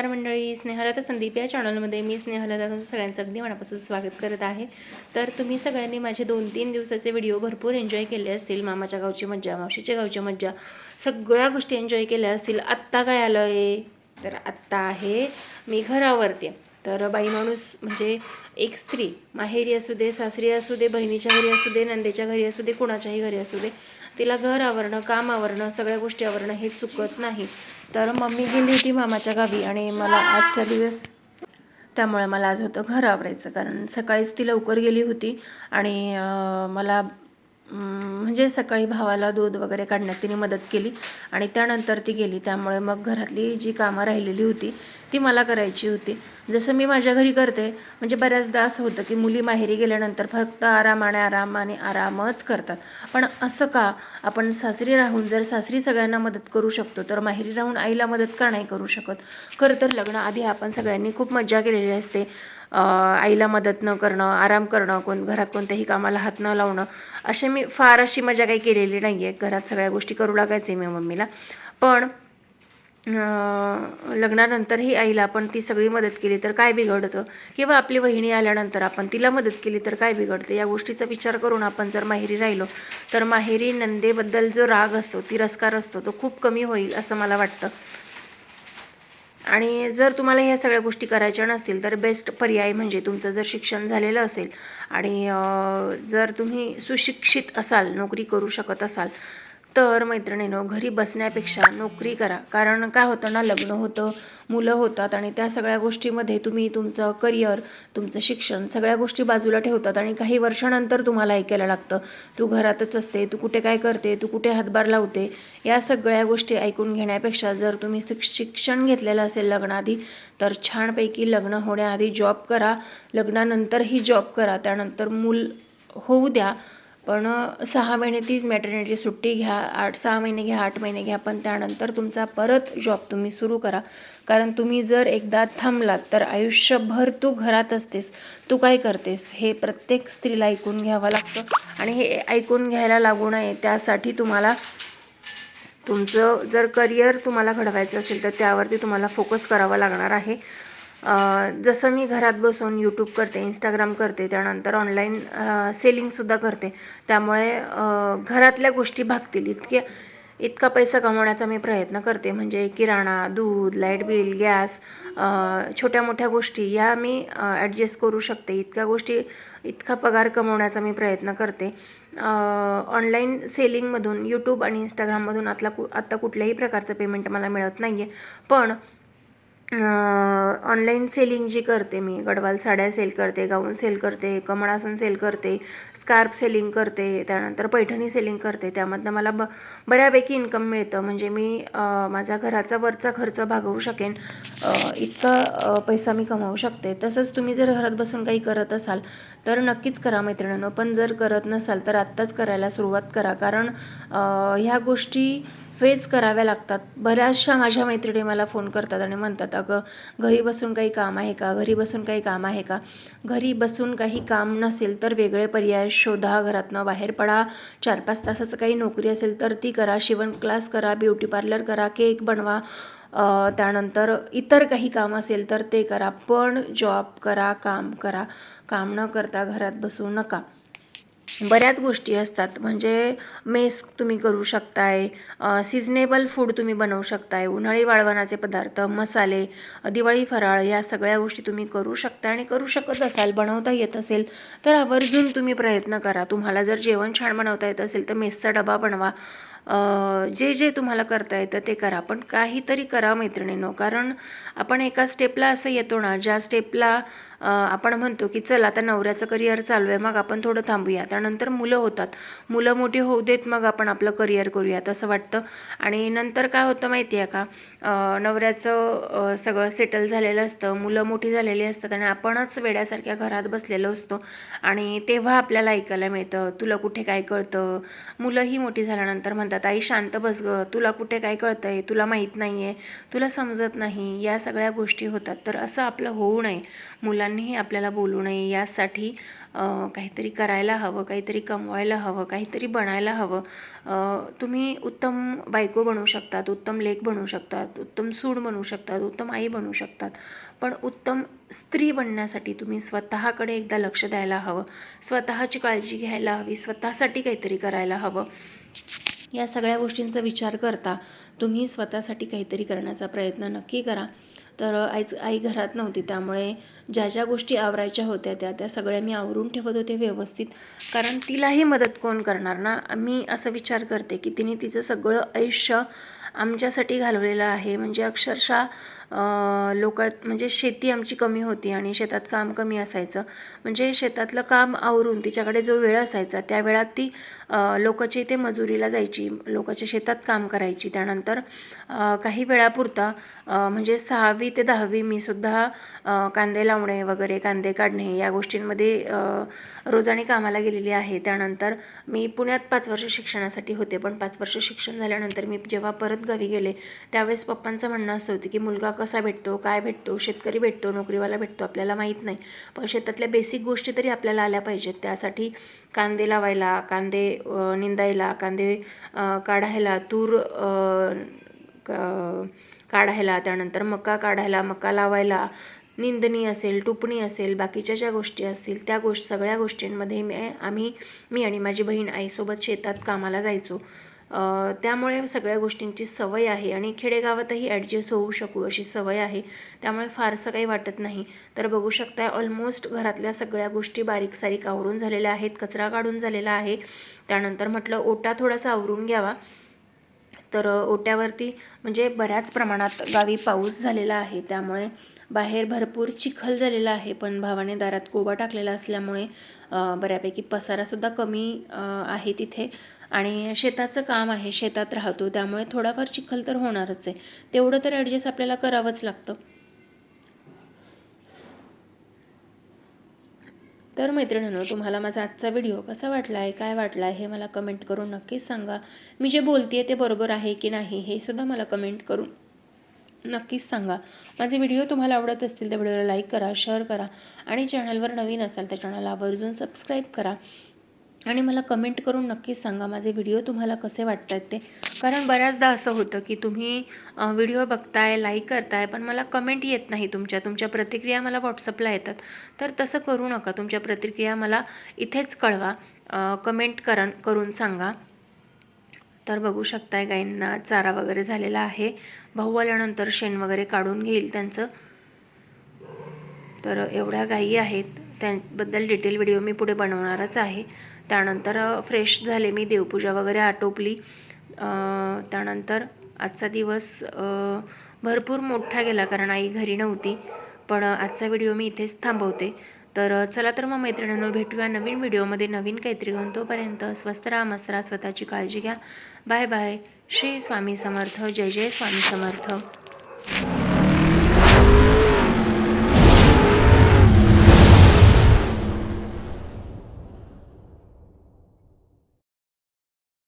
नमस्कार मंडळी स्नेहलता संदीप या चॅनलमध्ये मी स्नेहलता तुमचं सगळ्यांचं अगदी मनापासून स्वागत करत आहे. तर तुम्ही सगळ्यांनी माझे दोन तीन दिवसाचे व्हिडिओ भरपूर एन्जॉय केले असतील. मामाच्या गावची मज्जा मावशीच्या गावची मज्जा सगळ्या गोष्टी एन्जॉय केल्या असतील. आत्ता काय आलं आहे तर आत्ता आहे मी घरावरती. तर बाई माणूस म्हणजे एक स्त्री माहेरी असू दे सासरी असू दे बहिणीच्या घरी असू दे नंदेच्या घरी असू दे कुणाच्याही घरी असू दे तिला घर आवरणं काम आवरणं सगळ्या गोष्टी आवरणं हे चुकत नाही. तर मम्मी गेली होती मामाच्या गावी आणि मला आजच्या दिवस त्यामुळे मला आज होतं घर आवरायचं. कारण सकाळीच ती लवकर गेली होती आणि मला म्हणजे सकाळी भावाला दूध वगैरे काढण्यात तिने मदत केली आणि त्यानंतर ती गेली. त्यामुळे मग घरातली जी कामं राहिलेली होती ती मला करायची होती. जसं मी माझ्या घरी करते म्हणजे बऱ्याचदा असं होतं की मुली माहेरी गेल्यानंतर फक्त आरामाने आरामाने आरामच करतात. पण असं का? आपण सासरी राहून जर सासरी सगळ्यांना मदत करू शकतो तर माहेरी राहून आईला मदत का नाही करू शकत? खरं तर लग्नाआधी आपण सगळ्यांनी खूप मज्जा केलेली असते. आईला मदत न करणं आराम करणं कोण घरात कोणत्याही कामाला हात न लावणं असे मी फार अशी मजा काही केलेली नाही आहे घरात सगळ्या गोष्टी करू लागायचे मी मम्मीला. पण लग्नानंतरही आईला आपण ती सगळी मदत केली तर काय बिघडतं? किंवा आपली वहिनी आल्यानंतर आपण तिला मदत केली तर काय बिघडतं? या गोष्टीचा विचार करून आपण जर माहेरी राहिलो तर माहेरी नंदेबद्दल जो राग असतो तिरस्कार असतो तो खूप कमी होईल असं मला वाटतं. आणि जर तुम्हाला ह्या सगळ्या गोष्टी करायच्या नसतील तर बेस्ट पर्याय म्हणजे तुमचं जर शिक्षण झालेलं असेल आणि जर तुम्ही सुशिक्षित असाल नोकरी करू शकत असाल तर मैत्रिणीनं घरी बसण्यापेक्षा नोकरी करा. कारण काय होतं ना लग्न होतं मुलं होतात आणि त्या सगळ्या गोष्टीमध्ये तुम्ही तुमचं करिअर तुमचं शिक्षण सगळ्या गोष्टी बाजूला ठेवतात आणि काही वर्षानंतर तुम्हाला ऐकायला लागतं. तू घरातच असते तू कुठे काय करते तू कुठे हातभार लावते या सगळ्या गोष्टी ऐकून घेण्यापेक्षा जर तुम्ही शिक्षण घेतलेलं असेल लग्नाआधी तर छानपैकी लग्न होण्याआधी जॉब करा. लग्नानंतरही जॉब करा. त्यानंतर मूल होऊ द्या. पण सहा महिने तीच मॅटर्निटी सुट्टी घ्या आठ सहा महिने घ्या आठ महिने घ्या पण त्यानंतर तुमचा परत जॉब तुम्ही सुरू करा. कारण तुम्ही जर एकदा थांबलात तर आयुष्यभर तू घरात असतेस. तू काय करतेस? हे प्रत्येक स्त्रीला ऐकून घ्यावं लागतं. आणि हे ऐकून घ्यायला लागू नये त्यासाठी तुम्हाला तुमचं जर करिअर तुम्हाला घडवायचं असेल तर त्यावरती तुम्हाला फोकस करावा लागणार आहे. जसं मी घरात बसून यूट्यूब करते इंस्टाग्राम करते त्यानंतर ऑनलाईन सेलिंगसुद्धा करते. त्यामुळे घरातल्या गोष्टी भागतील. इतके इतका पैसा कमवण्याचा मी प्रयत्न करते. म्हणजे किराणा दूध लाइट बिल गॅस छोट्या मोठ्या गोष्टी या मी ॲडजस्ट करू शकते. इतक्या गोष्टी इतका पगार कमवण्याचा मी प्रयत्न करते. ऑनलाईन सेलिंगमधून यूट्यूब आणि इंस्टाग्राममधून आतला कु आत्ता कुठल्याही प्रकारचं पेमेंट मला मिळत नाही आहे पण ऑनलाईन सेलिंग जी करते मी गडवाल साड्या सेल करते गाऊन सेल करते कमळासन सेल करते स्कार्फ सेलिंग करते त्यानंतर पैठणी सेलिंग करते त्यामधनं मला ब बऱ्यापैकी इन्कम मिळतं. म्हणजे मी माझा माझ्या घराचा वरचा खर्च भागवू शकेन इतका पैसा मी कमावू शकते. तसंच तुम्ही जर घरात बसून काही करत असाल तर नक्कीच करा मैत्रिणींनो. पण जर करत नसाल तर आत्ताच करायला सुरुवात करा. कारण ह्या गोष्टी फेच कराव्या लागतात. बऱ्याचशा माझ्या मैत्रिणी मला फोन करतात आणि म्हणतात अगं घरी बसून काही काम आहे का? घरी बसून काही काम आहे का? घरी बसून काही काम नसेल तर वेगळे पर्याय शोधा घरातनं. बाहेर पडा. चार पाच तासाचं काही नोकरी असेल तर ती करा. शिवण क्लास करा. ब्युटी पार्लर करा. केक बनवा. त्यानंतर इतर काही काम असेल तर ते करा. पण जॉब करा काम करा. काम न करता घरात बसू नका. बऱ्याच गोष्टी असतात. म्हणजे मेस तुम्ही करू शकताय सिजनेबल फूड तुम्ही बनवू शकताय उन्हाळी वाळवणाचे पदार्थ मसाले दिवाळी फराळ या सगळ्या गोष्टी तुम्ही करू शकता आणि करू शकत असाल बनवता येत असेल तर आवर्जून तुम्ही प्रयत्न करा. तुम्हाला जर जेवण छान बनवता येत असेल तर मेसचा डबा बनवा. जे जे तुम्हाला करता येतं ते करा. पण काहीतरी करा मैत्रिणींनो कारण आपण एका स्टेपला असं येतो ना ज्या स्टेपला आपण म्हणतो की चल आता नवऱ्याचं करिअर चालू आहे मग आपण थोडं थांबूया. त्यानंतर मुलं होतात. मुलं मोठी होऊ देत मग आपण आपलं करिअर करूयात असं वाटतं. आणि नंतर काय होतं माहिती आहे का? नवऱ्याचं सगळं सेटल झालेलं असतं मुलं मोठी झालेली असतात आणि आपणच वेड्यासारख्या घरात बसलेलो असतो आणि तेव्हा आपल्याला ऐकायला मिळतं तुला कुठे काय कळतं? मुलंही मोठी झाल्यानंतर म्हणतात आई शांत बस ग तुला कुठे काय कळतं आहे तुला माहीत नाही आहे तुला समजत नाही. या सगळ्या गोष्टी होतात. तर असं आपलं होऊ नये. मुलांनीही आपल्याला बोलू नये. यासाठी काहीतरी करायला हवं काहीतरी कमवायला हवं काहीतरी बनायला हवं. तुम्ही उत्तम बायको बनू शकतात उत्तम लेख बनू शकतात उत्तम सूड बनू शकतात उत्तम आई बनू शकतात. पण उत्तम स्त्री बनण्यासाठी तुम्ही स्वतःकडे एकदा लक्ष द्यायला हवं. स्वतःची काळजी घ्यायला हवी स्वतःसाठी काहीतरी करायला हवं. या सगळ्या गोष्टींचा विचार करता तुम्ही स्वतःसाठी काहीतरी करण्याचा प्रयत्न नक्की करा. तर आईच आई घरात नव्हती. त्यामुळे ज्या ज्या गोष्टी आवरायच्या होत्या त्या त्या सगळ्या मी आवरून ठेवत होते व्यवस्थित. कारण तिलाही मदत कोण करणार ना? मी असं विचार करते की तिने तिचं सगळं आयुष्य आमच्यासाठी घालवलेलं आहे. म्हणजे अक्षरशः लोक म्हणजे शेती आमची कमी होती आणि शेतात काम कमी असायचं. म्हणजे शेतातलं काम आवरून तिच्याकडे जो वेळ असायचा त्या वेळात ती लोकांच्या इथे मजुरीला जायची लोकांच्या शेतात काम करायची त्यानंतर काही वेळापुरता म्हणजे सहावी ते दहावी मी सुद्धा कांदे लावणे वगैरे कांदे काढणे या गोष्टींमध्ये रोजाने कामाला गेलेली आहे. त्यानंतर मी पुण्यात पाच वर्ष शिक्षणासाठी होते. पण पाच वर्ष शिक्षण झाल्यानंतर मी जेव्हा परत गावी गेले त्यावेळेस पप्पांचं म्हणणं असं होतं की मुलगा कसा भेटतो काय भेटतो शेतकरी भेटतो नोकरीवाला भेटतो आपल्याला माहीत नाही. पण शेतातल्या बेसिक गोष्टी तरी आपल्याला आल्या पाहिजेत. त्यासाठी कांदे लावायला कांदे निंदायला कांदे काढायला तूर काढायला त्यानंतर मका काढायला मका लावायला निंदणी असेल टुपणी असेल बाकीच्या ज्या गोष्टी असतील त्या गोष्ट सगळ्या गोष्टींमध्ये मी आम्ही मी आणि माझी बहीण आईसोबत शेतात कामाला जायचो. त्यामुळे सगळ्या गोष्टींची सवय आहे आणि खेडेगावातही ॲडजस्ट होऊ शकू अशी सवय आहे. त्यामुळे फारसं काही वाटत नाही. तर बघू शकता ऑलमोस्ट घरातल्या सगळ्या गोष्टी बारीक सारीक आवरून झालेल्या आहेत कचरा काढून झालेला आहे. त्यानंतर म्हटलं ओटा थोडासा आवरून घ्यावा. तर ओट्यावरती म्हणजे बऱ्याच प्रमाणात गावी पाऊस झालेला आहे. त्यामुळे बाहेर भरपूर चिखल झालेला आहे पण भावाने दारात कोबा टाकलेला असल्यामुळे बऱ्यापैकी पसारासुद्धा कमी आहे तिथे. आणि शेताचं काम आहे शेतात राहतो त्यामुळे थोडाफार चिखल तर होणारच आहे. तेवढं तर ॲडजस्ट आपल्याला करावंच लागतं. तर मैत्रिणींनो तुम्हाला माझा आजचा व्हिडिओ कसा वाटला आहे काय वाटला आहे हे मला कमेंट करून नक्कीच सांगा. मी जे बोलते ते बरोबर आहे की नाही हे सुद्धा मला कमेंट करून नक्कीच सांगा. माझे व्हिडिओ तुम्हाला आवडत असतील त्या व्हिडिओला लाईक करा शेअर करा. आणि चॅनलवर नवीन असाल त्या चॅनल आवर्जून सबस्क्राईब करा. आणि मला कमेंट करून नक्कीच सांगा माझे व्हिडिओ तुम्हाला कसे वाटत आहेत ते. कारण बऱ्याचदा असं होतं की तुम्ही व्हिडिओ बघताय लाईक करताय पण मला कमेंट येत नाही तुमच्या. तुमच्या प्रतिक्रिया मला व्हॉट्सअपला येतात. तर तसं करू नका. तुमच्या प्रतिक्रिया मला इथेच कळवा. कमेंट करा करून सांगा. तर बघू शकताय गाईंना चारा वगैरे झालेला आहे. भाऊ आल्यानंतर शेण वगैरे काढून घेईल त्यांचं. तर एवढ्या गायी आहेत. त्याबद्दल डिटेल व्हिडिओ मी पुढे बनवणारच आहे. त्यानंतर फ्रेश झाले मी देवपूजा वगैरे आटोपली. त्यानंतर आजचा दिवस भरपूर मोठा गेला कारण आई घरी नव्हती. पण आजचा व्हिडिओ मी इथेच थांबवते. तर चला तर मग मैत्रिणींनो भेटूया नवीन व्हिडिओमध्ये नवीन काहीतरी घेऊन. तोपर्यंत स्वस्त राहा मस्त राहा स्वतःची काळजी घ्या. Bye bye. श्री स्वामी समर्थ. जय जय स्वामी समर्थ.